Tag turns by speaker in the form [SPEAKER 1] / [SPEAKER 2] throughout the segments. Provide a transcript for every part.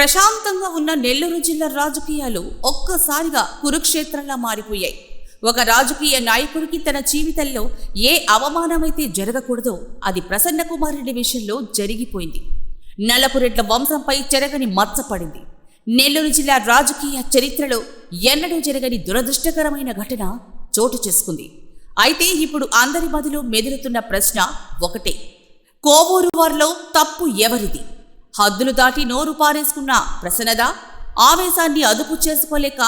[SPEAKER 1] ప్రశాంతంగా ఉన్న నెల్లూరు జిల్లా రాజకీయాలు ఒక్కసారిగా కురుక్షేత్రంలా మారిపోయాయి. ఒక రాజకీయ నాయకుడికి తన జీవితంలో ఏ అవమానమైతే జరగకూడదో అది ప్రసన్న కుమార్ రెడ్డి విషయంలో జరిగిపోయింది. నలపురెడ్ల వంశంపై చెరగని మచ్చపడింది నెల్లూరు జిల్లా రాజకీయ చరిత్రలో ఎన్నడూ జరగని దురదృష్టకరమైన ఘటన చోటు చేసుకుంది. అయితే ఇప్పుడు అందరి మదిలో మెదులుతున్న ప్రశ్న ఒకటే. కోవూరు వారిలో తప్పు ఎవరిది? హద్దులు దాటి నోరు పారేసుకున్న ప్రసన్నదా ఆవేశాన్ని అదుపు చేసుకోలేక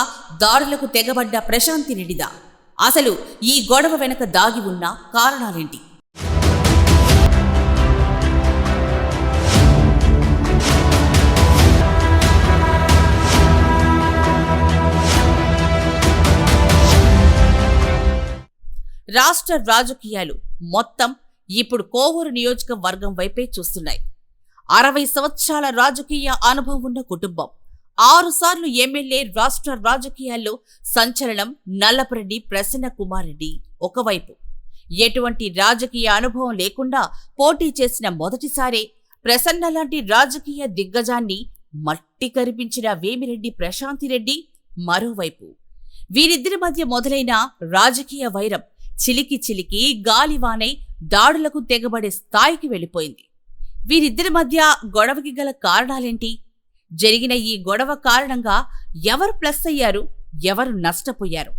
[SPEAKER 1] దారులకు తెగబడ్డ ప్రశాంతి నిడిద. అసలు ఈ గొడవ వెనక దాగి ఉన్న కారణాలేంటి? రాష్ట్ర రాజకీయాలు మొత్తం ఇప్పుడు కోవూరు నియోజకవర్గం వైపే చూస్తున్నాయి. అరవై సంవత్సరాల రాజకీయ అనుభవం ఉన్న కుటుంబం. ఆరుసార్లు ఎమ్మెల్యే రాష్ట్ర రాజకీయాల్లో సంచలనం నల్లపరెడ్డి ప్రసన్న కుమారెడ్డి ఒకవైపు. ఎటువంటి రాజకీయ అనుభవం లేకుండా పోటీ చేసిన మొదటిసారే ప్రసన్న లాంటి రాజకీయ దిగ్గజాన్ని మట్టి కరిపించిన వేమిరెడ్డి ప్రశాంతిరెడ్డి మరోవైపు. వీరిద్దరి మధ్య మొదలైన రాజకీయ వైరం చిలికి చిలికి గాలివానై దాడులకు తెగబడే స్థాయికి వెళ్ళిపోయింది. వీరిద్దరి మధ్య గొడవకి గల కారణాలేంటి? జరిగిన ఈ గొడవ కారణంగా ఎవరు ప్లస్ అయ్యారు? ఎవరు నష్టపోయారు?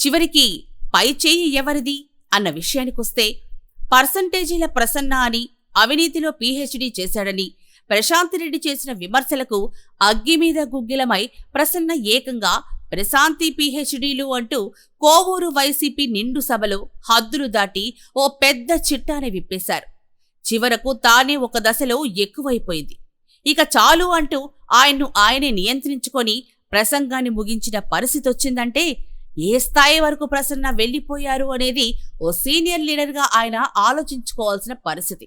[SPEAKER 1] చివరికి పై చేయి ఎవరిది? అన్న విషయానికొస్తే పర్సంటేజీల ప్రసన్న అని అవినీతిలో పీహెచ్డీ చేశాడని ప్రశాంతిరెడ్డి చేసిన విమర్శలకు అగ్గి మీద గుగ్గిలమై ప్రసన్న ఏకంగా ప్రశాంతి పీహెచ్డీలు అంటూ కోవూరు వైసీపీ నిండు సభలో హద్దులు దాటి ఓ పెద్ద చిట్టాని విప్పేశారు. చివరకు తానే ఒక దశలో ఎక్కువైపోయింది. ఇక చాలు అంటూ ఆయన్ను ఆయనే నియంత్రించుకొని ప్రసంగాన్ని ముగించిన పరిస్థితి వచ్చిందంటే ఏ స్థాయి వరకు ప్రసన్న వెళ్ళిపోయారు అనేది ఓ సీనియర్ లీడర్గా ఆయన ఆలోచించుకోవాల్సిన పరిస్థితి.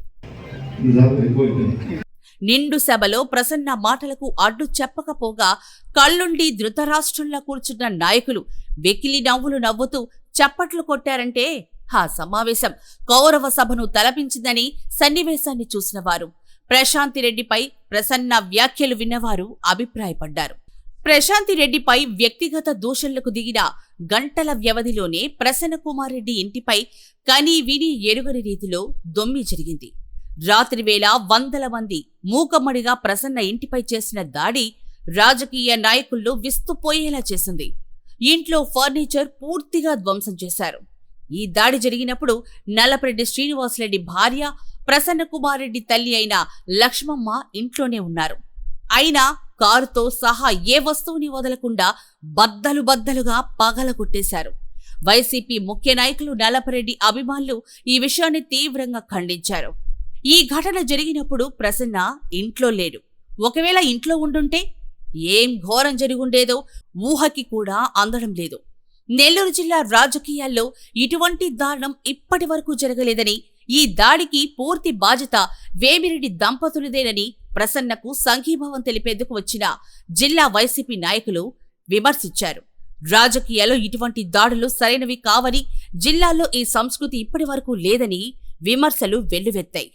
[SPEAKER 1] నిండు సభలో ప్రసన్న మాటలకు అడ్డు చెప్పకపోగా కళ్ళుండి ధృతరాష్ట్రంలా కూర్చున్న నాయకులు వెకిలి నవ్వులు నవ్వుతూ చప్పట్లు కొట్టారంటే ఆ సమావేశం కౌరవ సభను తలపించిందని సన్నివేశాన్ని చూసినవారు ప్రశాంతిరెడ్డిపై ప్రసన్న వ్యాఖ్యలు విన్నవారు అభిప్రాయపడ్డారు. ప్రశాంతిరెడ్డిపై వ్యక్తిగత దూషణలకు దిగిన గంటల వ్యవధిలోనే ప్రసన్న కుమార్ రెడ్డి ఇంటిపై కనీ విని ఎరుగని రీతిలో దొమ్మి జరిగింది. రాత్రివేళ వందల మంది మూకమ్మడిగా ప్రసన్న ఇంటిపై చేసిన దాడి రాజకీయ నాయకుల్లో విస్తుపోయేలా చేసింది. ఇంట్లో ఫర్నిచర్ పూర్తిగా ధ్వంసం చేశారు. ఈ దాడి జరిగినప్పుడు నల్లపరెడ్డి శ్రీనివాసరెడ్డి భార్య ప్రసన్న కుమారెడ్డి తల్లి అయిన లక్ష్మమ్మ ఇంట్లోనే ఉన్నారు. అయినా కారుతో సహా ఏ వస్తువుని వదలకుండా బద్దలు బద్దలుగా పగల కొట్టేశారు. వైసీపీ ముఖ్య నాయకులు నల్లపరెడ్డి అభిమానులు ఈ విషయాన్ని తీవ్రంగా ఖండించారు. ఈ ఘటన జరిగినప్పుడు ప్రసన్న ఇంట్లో లేడు. ఒకవేళ ఇంట్లో ఉండుంటే ఏం ఘోరం జరిగుండేదో ఊహకి కూడా అందడం లేదు. నెల్లూరు జిల్లా రాజకీయాల్లో ఇటువంటి దారుణం ఇప్పటి వరకు జరగలేదని ఈ దాడికి పూర్తి బాధ్యత వేమిరెడ్డి దంపతులదేనని ప్రసన్నకు సంఘీభావం తెలిపేందుకు వచ్చిన జిల్లా వైసీపీ నాయకులు విమర్శించారు. రాజకీయాల్లో ఇటువంటి దాడులు సరైనవి కావని జిల్లాలో ఈ సంస్కృతి ఇప్పటి వరకు లేదని విమర్శలు వెల్లువెత్తాయి.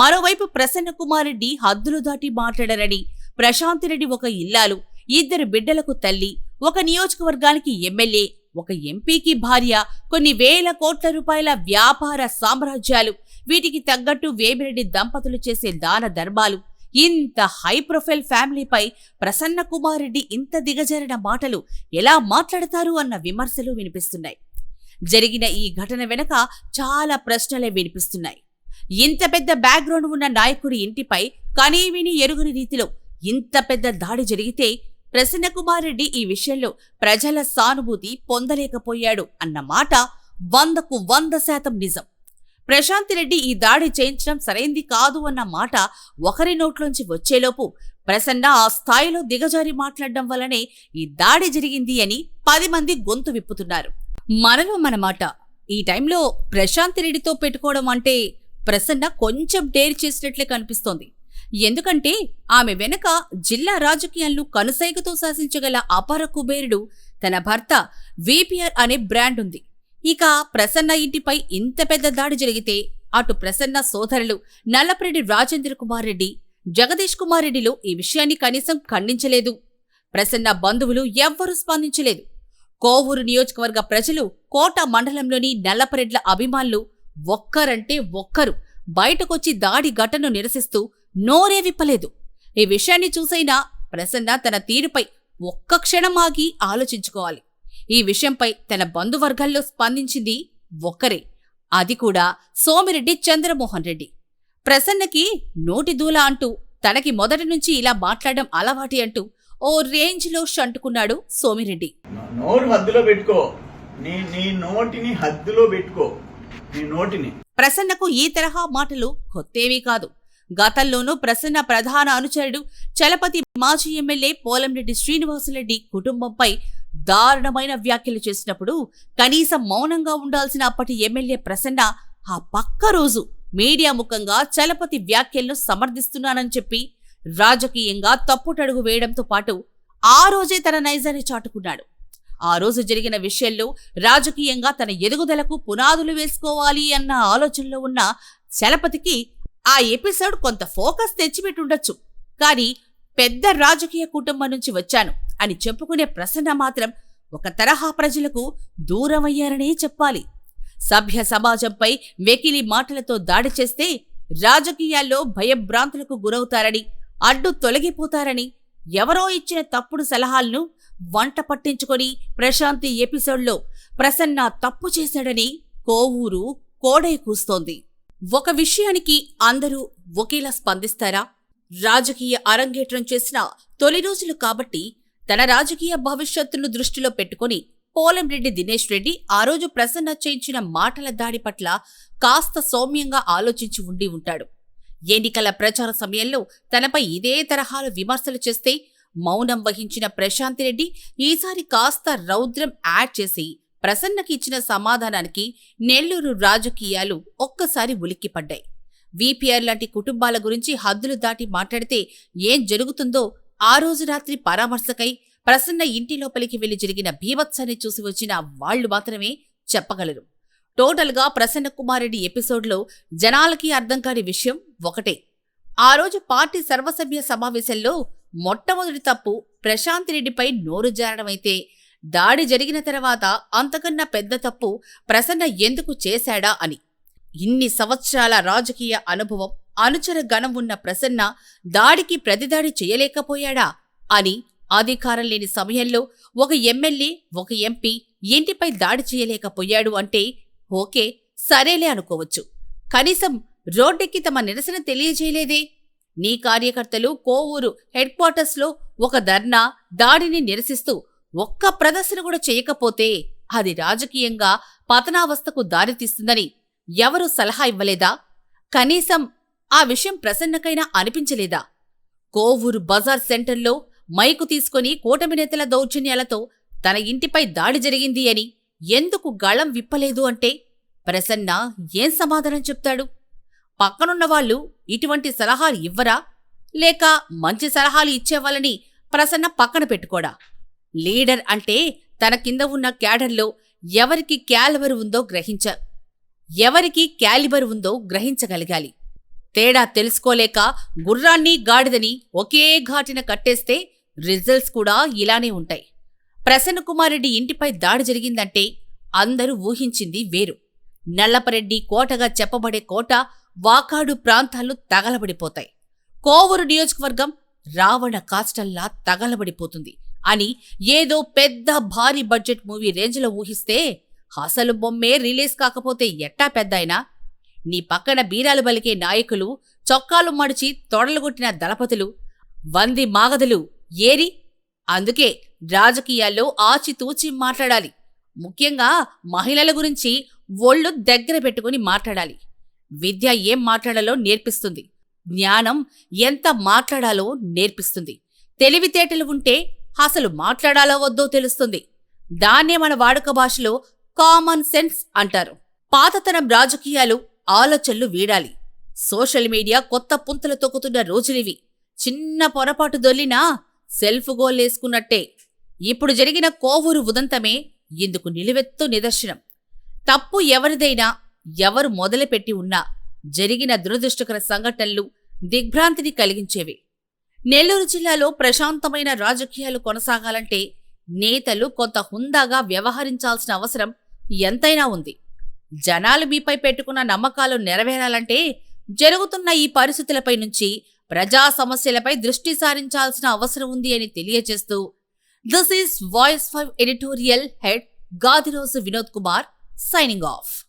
[SPEAKER 1] మరోవైపు ప్రసన్న కుమార్ రెడ్డి హద్దులు దాటి మాట్లాడారని ప్రశాంతిరెడ్డి ఒక ఇల్లాలు ఇద్దరు బిడ్డలకు తల్లి ఒక నియోజకవర్గానికి ఎమ్మెల్యే ఒక ఎంపీకి భార్య కొన్ని వేల కోట్ల రూపాయల వ్యాపార సామ్రాజ్యాలు వీటికి తగ్గట్టు వేమిరెడ్డి దంపతులు చేసే దాన ధర్మాలు. ఇంత హై ప్రొఫైల్ ఫ్యామిలీపై ప్రసన్న కుమార్ రెడ్డి ఇంత దిగజారిన మాటలు ఎలా మాట్లాడతారు అన్న విమర్శలు వినిపిస్తున్నాయి. జరిగిన ఈ ఘటన వెనక చాలా ప్రశ్నలే వినిపిస్తున్నాయి. ఇంత పెద్ద బ్యాక్గ్రౌండ్ ఉన్న నాయకుడి ఇంటిపై కనీవిని ఎరుగని రీతిలో ఇంత పెద్ద దాడి జరిగితే ప్రసన్న కుమార్ రెడ్డి ఈ విషయంలో ప్రజల సానుభూతి పొందలేకపోయాడు అన్న మాట వందకు వంద శాతం నిజం. ప్రశాంత్ రెడ్డి ఈ దాడి చేయించడం సరైంది కాదు అన్న మాట ఒకరి నోట్లోంచి వచ్చేలోపు ప్రసన్న ఆ స్థాయిలో దిగజారి మాట్లాడడం వల్లనే ఈ దాడి జరిగింది అని పది మంది గొంతు విప్పుతున్నారు. మనలో మన మాట ఈ టైంలో ప్రశాంత్ రెడ్డితో పెట్టుకోవడం అంటే ప్రసన్న కొంచెం డేర్ చేసినట్లే కనిపిస్తోంది. ఎందుకంటే ఆమె వెనక జిల్లా రాజకీయాలను కనుసైగతో శాసించగల అపార కుబేరుడు తన భర్త విపిఆర్ అనే బ్రాండ్ ఉంది. ఇక ప్రసన్న ఇంటిపై ఇంత పెద్ద దాడి జరిగితే అటు ప్రసన్న సోదరులు నల్లపరెడ్డి రాజేంద్ర కుమార్ రెడ్డి జగదీష్ కుమార్ రెడ్డిలు ఈ విషయాన్ని కనీసం ఖండించలేదు. ప్రసన్న బంధువులు ఎవ్వరూ స్పందించలేదు. కోవూరు నియోజకవర్గ ప్రజలు కోట మండలంలోని నల్లపరెడ్ల అభిమానులు ఒక్కరంటే ఒక్కరు బయటకొచ్చి దాడి ఘటనను నిరసిస్తూ నోరే విప్పలేదు. ఈ విషయాన్ని చూసైనా ప్రసన్న తన తీరుపై ఒక్క క్షణం ఆగి ఆలోచించుకోవాలి. ఈ విషయంపై తన బంధువర్గాల్లో స్పందించింది ఒక్కరే. అది కూడా సోమిరెడ్డి చంద్రమోహన్ రెడ్డి. ప్రసన్నకి నోటి దూల అంటూ తనకి మొదటి నుంచి ఇలా మాట్లాడడం అలవాటి అంటూ ఓ రేంజ్లో షంటుకున్నాడు సోమిరెడ్డి.
[SPEAKER 2] నోరు హద్దులో పెట్టుకో. నీ నీ నోటిని హద్దులో పెట్టుకో. నీ నోటిని.
[SPEAKER 1] ప్రసన్నకు ఈ తరహా మాటలు కొత్తేవీ కాదు. గతంలోనూ ప్రసన్న ప్రధాన అనుచరుడు చలపతి మాజీ ఎమ్మెల్యే పోలంరెడ్డి శ్రీనివాసరెడ్డి కుటుంబంపై దారుణమైన వ్యాఖ్యలు చేసినప్పుడు కనీసం మౌనంగా ఉండాల్సిన అప్పటి ఎమ్మెల్యే ప్రసన్న ఆ పక్క రోజు మీడియా ముఖంగా చలపతి వ్యాఖ్యలను సమర్థిస్తున్నానని చెప్పి రాజకీయంగా తప్పుటడుగు వేయడంతో పాటు ఆ రోజే తన నైజాన్ని చాటుకున్నాడు. ఆ రోజు జరిగిన విషయంలో రాజకీయంగా తన ఎదుగుదలకు పునాదులు వేసుకోవాలి అన్న ఆలోచనలో ఉన్న చలపతికి ఆ ఎపిసోడ్ కొంత ఫోకస్ తెచ్చిపెట్టుండొచ్చు. కానీ పెద్ద రాజకీయ కుటుంబం నుంచి వచ్చాను అని చెప్పుకునే ప్రసన్న మాత్రం ఒక తరహా ప్రజలకు దూరమయ్యారనే చెప్పాలి. సభ్య సమాజంపై వెకిలి మాటలతో దాడి చేస్తే రాజకీయాల్లో భయభ్రాంతులకు గురవుతారని అడ్డు తొలగిపోతారని ఎవరో ఇచ్చిన తప్పుడు సలహాలను వంట పట్టించుకొని ప్రశాంతి ఎపిసోడ్లో ప్రసన్న తప్పు చేశాడని కోవూరు కోడై కూస్తోంది. ఒక విషయానికి అందరూ ఒకేలా స్పందిస్తారా? రాజకీయ అరంగేట్రం చేసిన తొలి రోజులు కాబట్టి తన రాజకీయ భవిష్యత్తును దృష్టిలో పెట్టుకుని పోలంరెడ్డి దినేష్ రెడ్డి ఆ రోజు ప్రసన్న చేయించిన మాటల దాడి పట్ల కాస్త సౌమ్యంగా ఆలోచించి ఉండి ఉంటాడు. ఎన్నికల ప్రచార సమయంలో తనపై ఇదే తరహాలో విమర్శలు చేస్తే మౌనం వహించిన ప్రశాంతిరెడ్డి ఈసారి కాస్త రౌద్రం యాడ్ చేసి ప్రసన్నకి ఇచ్చిన సమాధానానికి నెల్లూరు రాజకీయాలు ఒక్కసారి ఉలిక్కిపడ్డాయి. వీపీఆర్ లాంటి కుటుంబాల గురించి హద్దులు దాటి మాట్లాడితే ఏం జరుగుతుందో ఆ రోజు రాత్రి పరామర్శకై ప్రసన్న ఇంటి లోపలికి వెళ్ళి జరిగిన భీభత్సాన్ని చూసి వచ్చిన వాళ్ళు మాత్రమే చెప్పగలరు. టోటల్గా ప్రసన్న కుమారెడ్డి ఎపిసోడ్లో జనాలకి అర్థం కాని విషయం ఒకటే. ఆ రోజు పార్టీ సర్వసభ్య సమావేశంలో మొట్టమొదటి తప్పు ప్రశాంత్ రెడ్డిపై నోరు జారడమైతే దాడి జరిగిన తర్వాత అంతకన్నా పెద్ద తప్పు ప్రసన్న ఎందుకు చేశాడా అని. ఇన్ని సంవత్సరాల రాజకీయ అనుభవం అనుచర గణం ఉన్న ప్రసన్న దాడికి ప్రతిదాడి చేయలేకపోయాడా అని అధికారం లేని సమయంలో ఒక ఎమ్మెల్యే ఒక ఎంపీ ఇంటిపై దాడి చేయలేకపోయాడు అంటే ఓకే సరేలే అనుకోవచ్చు. కనీసం రోడ్డెక్కి తమ నిరసన తెలియజేయలేదే. నీ కార్యకర్తలు కోవూరు హెడ్ క్వార్టర్స్లో ఒక ధర్నా దాడిని నిరసిస్తూ ఒక్క ప్రదర్శన కూడా చేయకపోతే అది రాజకీయంగా పతనావస్థకు దారితీస్తుందని ఎవరూ సలహా ఇవ్వలేదా? కనీసం ఆ విషయం ప్రసన్నకైనా అనిపించలేదా? కోవూరు బజార్ సెంటర్లో మైకు తీసుకొని కూటమి నేతల దౌర్జన్యాలతో తన ఇంటిపై దాడి జరిగింది అని ఎందుకు గళం విప్పలేదు అంటే ప్రసన్న ఏం సమాధానం చెప్తాడు? పక్కనున్న వాళ్ళు ఇటువంటి సలహాలు ఇవ్వరా? లేక మంచి సలహాలు ఇచ్చేవాళ్ళని ప్రసన్న పక్కన పెట్టుకోడా? లీడర్ అంటే తన కింద ఉన్న క్యాడర్లో ఎవరికి క్యాలిబర్ ఉందో గ్రహించ ఎవరికి క్యాలిబర్ ఉందో గ్రహించగలగాలి. తేడా తెలుసుకోలేక గుర్రాన్ని గాడిదని ఒకే ఘాటిన కట్టేస్తే రిజల్ట్స్ కూడా ఇలానే ఉంటాయి. ప్రసన్నకుమారెడ్డి ఇంటిపై దాడి జరిగిందంటే అందరూ ఊహించింది వేరు. నల్లపరెడ్డి కోటగా చెప్పబడే కోట వాకాడు ప్రాంతాలు తగలబడిపోతాయి. కోవూరు నియోజకవర్గం రావణ కాస్టల్లా తగలబడిపోతుంది. అని ఏదో పెద్ద భారీ బడ్జెట్ మూవీ రేంజ్లో ఊహిస్తే అసలు బొమ్మే రిలీజ్ కాకపోతే ఎట్టా పెద్దాయనా? నీ పక్కన బీరాలు బలికే నాయకులు చొక్కాలు మడిచి తొడలుగొట్టిన దళపతులు వంది మాగదులు ఏరి? అందుకే రాజకీయాల్లో ఆచితూచి మాట్లాడాలి. ముఖ్యంగా మహిళల గురించి ఒళ్ళు దగ్గర పెట్టుకుని మాట్లాడాలి. విద్య ఏం మాట్లాడాలో నేర్పిస్తుంది. జ్ఞానం ఎంత మాట్లాడాలో నేర్పిస్తుంది. తెలివితేటలు ఉంటే అసలు మాట్లాడాలో వద్దో తెలుస్తుంది. దాన్నే మన వాడుక భాషలో కామన్ సెన్స్ అంటారు. పాతతరం రాజకీయాలు ఆలోచనలు వీడాలి. సోషల్ మీడియా కొత్త పుంతలు తొక్కుతున్న రోజులివి. చిన్న పొరపాటు దొల్లినా సెల్ఫ్ గోల్లేసుకున్నట్టే ఇప్పుడు జరిగిన కోవూరు ఉదంతమే ఇందుకు నిలువెత్తు నిదర్శనం. తప్పు ఎవరిదైనా ఎవరు మొదలుపెట్టి ఉన్నా జరిగిన దురదృష్టకర సంఘటనలు దిగ్భ్రాంతిని కలిగించేవి. నెల్లూరు జిల్లాలో ప్రశాంతమైన రాజకీయాలు కొనసాగాలంటే నేతలు కొంత హుందాగా వ్యవహరించాల్సిన అవసరం ఎంతైనా ఉంది. జనాలు మీపై పెట్టుకున్న నమ్మకాలు నెరవేరాలంటే జరుగుతున్న ఈ పరిస్థితులపై నుంచి ప్రజా సమస్యలపై దృష్టి సారించాల్సిన అవసరం ఉంది అని తెలియజేస్తూ this is voice five editorial head Gadiroju Vinod Kumar signing off.